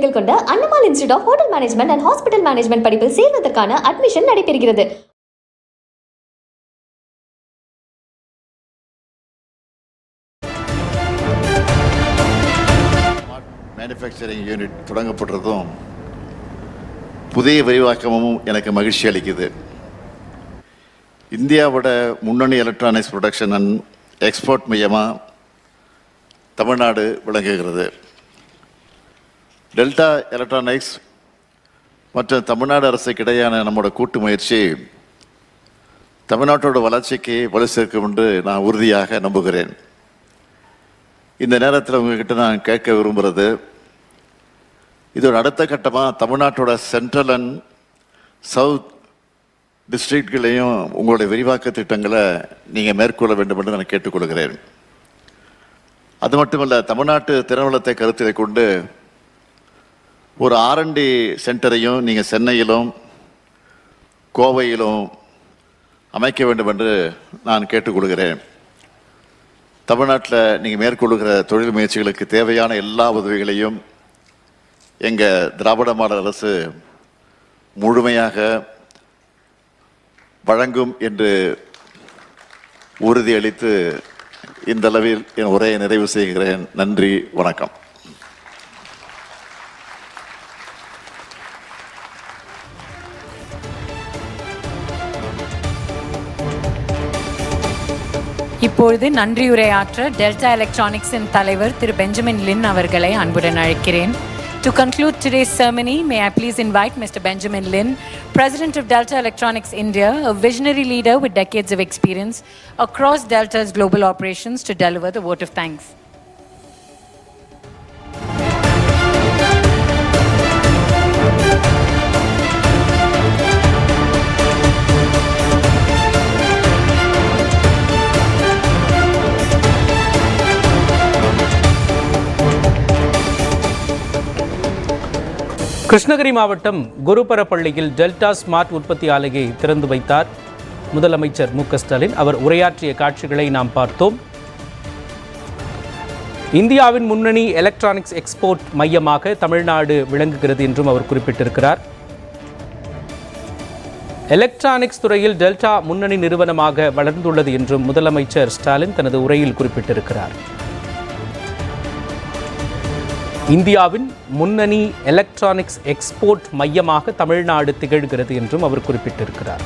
படிப்புகள் கொண்ட Annamalai institute of hotel management and hospital management படிப்பில் சேர்வதற்கான அட்மிஷன் நடைபெறுகிறது. மேனுஃபேக்சரிங் யூனிட் தொடங்கப்படுறதும் புதிய விரிவாக்கமும் எனக்கு மகிழ்ச்சி அளிக்குது. இந்தியாவோட முன்னணி எலக்ட்ரானிக்ஸ் ப்ரொடக்ஷன் அண்ட் எக்ஸ்போர்ட் மையமாக தமிழ்நாடு விளங்குகிறது. டெல்டா எலக்ட்ரானிக்ஸ் மற்றும் தமிழ்நாடு அரசுக்கு இடையான நம்மளோட கூட்டு முயற்சி தமிழ்நாட்டோட வளர்ச்சிக்கு வலு சேர்க்கும் என்று நான் உறுதியாக நம்புகிறேன். இந்த நேரத்தில் உங்ககிட்ட நான் கேட்க விரும்புகிறது இதோட அடுத்த கட்டமாக தமிழ்நாட்டோட சென்ட்ரல் அண்ட் சவுத் டிஸ்ட்ரிக்ட்களையும் உங்களுடைய விரிவாக்க திட்டங்களை நீங்கள் மேற்கொள்ள வேண்டும் என்று நான் கேட்டுக்கொள்கிறேன். அது மட்டுமல்ல தமிழ்நாட்டு திறவளத்தை கருத்தில் கொண்டு ஒரு ஆர்என்டி சென்டரையும் நீங்கள் சென்னையிலும் கோவையிலும் அமைக்க வேண்டும் என்று நான் கேட்டுக்கொள்கிறேன் தமிழ்நாட்டில் நீங்கள் மேற்கொள்கிற தொழில் முயற்சிகளுக்கு தேவையான எல்லா உதவிகளையும் எங்கள் திராவிட மாடல் அரசு முழுமையாக வழங்கும் என்று உறுதியளித்து இந்தளவில் என் உரையை நிறைவு செய்கிறேன். நன்றி வணக்கம். இப்பொழுது நன்றியுரையாற்ற டெல்டா எலக்ட்ரானிக்ஸின் தலைவர் திரு பெஞ்சமின் லின் அவர்களை அன்புடன் அழைக்கிறேன் To conclude today's ceremony, may I please invite Mr. Benjamin Lin, President of Delta Electronics India, a visionary leader with decades of experience across Delta's global operations, to deliver the vote of thanks. Krishnagiri மாவட்டம் குருபரப்பள்ளியில் delta smart உற்பத்தி ஆலையை திறந்து வைத்தார் முதலமைச்சர் மு க ஸ்டாலின். அவர் உரையாற்றிய காட்சிகளை நாம் பார்த்தோம். இந்தியாவின் முன்னணி எலக்ட்ரானிக்ஸ் எக்ஸ்போர்ட் மையமாக தமிழ்நாடு விளங்குகிறது என்றும் அவர் குறிப்பிட்டிருக்கிறார். எலக்ட்ரானிக்ஸ் துறையில் டெல்டா முன்னணி நிறுவனமாக வளர்ந்துள்ளது என்றும் முதலமைச்சர் ஸ்டாலின் தனது உரையில் குறிப்பிட்டிருக்கிறார். இந்தியாவின் முன்னணி எலக்ட்ரானிக்ஸ் எக்ஸ்போர்ட் மையமாக தமிழ்நாடு திகழ்கிறது என்றும் அவர் குறிப்பிட்டிருக்கிறார்.